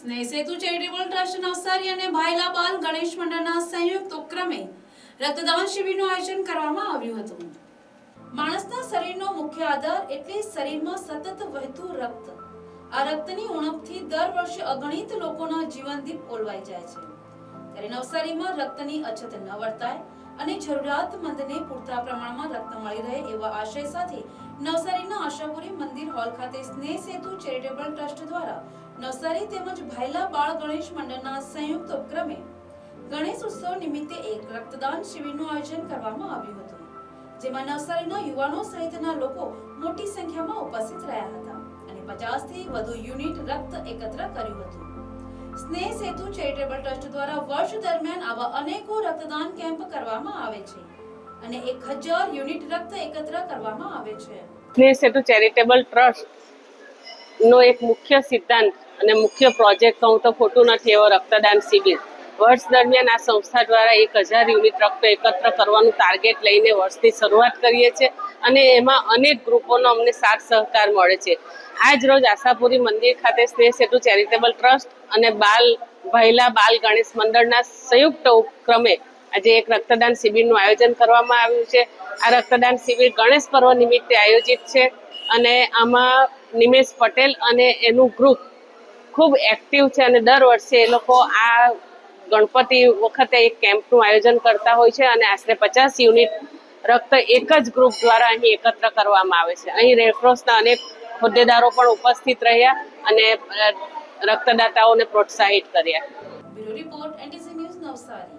સ્નેહ સેતુ charitable trust Navsari અને ભાઈલા બાલ ગણેશ મંડળના સંયુક્ત ઉપક્રમે રક્તદાન શિબિરનું આયોજન કરવામાં આવ્યું હતું. માણસના શરીરનો મુખ્ય આધાર એટલે શરીરમાં સતત વહેતું રક્ત. આ રક્તની ઉણપથી દર વર્ષે અગણિત લોકોના જીવનદીપ ઓલવાઈ જાય છે. ત્યારે નવસારીમાં રક્તની અછત ન વર્તાય અને જરૂરિયાતમંદને પૂરતા પ્રમાણમાં રક્ત મળી રહે એવા આશય સાથે નવસારીના આશાપુરી મંદિર હોલ ખાતે સ્નેહ સેતુ ચેરિટેબલ ટ્રસ્ટ દ્વારા નવસારી તેમજ ભાઈલા બાળ ગણેશ મંડળના સંયુક્ત ઉપક્રમે ગણેશ ઉત્સવ નિમિત્તે એક રક્તદાન શિબિરનું આયોજન કરવામાં આવ્યું હતું, જેમાં નવસારીના યુવાનો સહિતના લોકો મોટી સંખ્યામાં ઉપસ્થિત રહ્યા હતા અને પચાસથી વધુ યુનિટ રક્ત એકત્ર કર્યું હતું. સ્નેહ સેતુ ચેરિટેબલ ટ્રસ્ટ દ્વારા વર્ષ દરમિયાન આવા અનેકો રક્તદાન કેમ્પ કરવામાં આવે છે અને એક હજાર યુનિટ રક્ત એકત્ર કરવામાં આવે છે. સ્નેહ સેતુ ચેરિટેબલ ટ્રસ્ટ નો એક મુખ્ય સિદ્ધાંત અને મુખ્ય પ્રોજેક્ટ કહું તો ખોટું નથી એવો રક્તદાન શિબિર. વર્ષ દરમિયાન આ સંસ્થા દ્વારા એક હજાર યુનિટ રક્ત એકત્ર કરવાનું ટાર્ગેટ લઈને વર્ષની શરૂઆત કરીએ છીએ અને એમાં અનેક ગ્રુપોનો અમને સાથ સહકાર મળે છે. આજ રોજ આશાપુરી મંદિર ખાતે સ્નેહ સેતુ ચેરિટેબલ ટ્રસ્ટ અને બાલ ભૈલા બાલ ગણેશ મંડળના સંયુક્ત ઉપક્રમે આજે એક રક્તદાન શિબિરનું આયોજન કરવામાં આવ્યું છે. આ રક્તદાન શિબિર ગણેશ પર્વ નિમિત્તે આયોજિત છે અને આમાં નિમેશ પટેલ અને એનું ગ્રુપ ખૂબ એક્ટિવ છે અને દર વર્ષે એ લોકો આ ગણપતિ વખતે એક કેમ્પનું આયોજન કરતા હોય છે અને આશરે પચાસ યુનિટ રક્ત એક જ ગ્રુપ દ્વારા અહીં એકત્ર કરવામાં આવે છે. અહીં રેડક્રોસના અનેક હોદ્દેદારો પણ ઉપસ્થિત રહ્યા અને રક્તદાતાઓને પ્રોત્સાહિત કર્યા. Report, NTC news Navsari.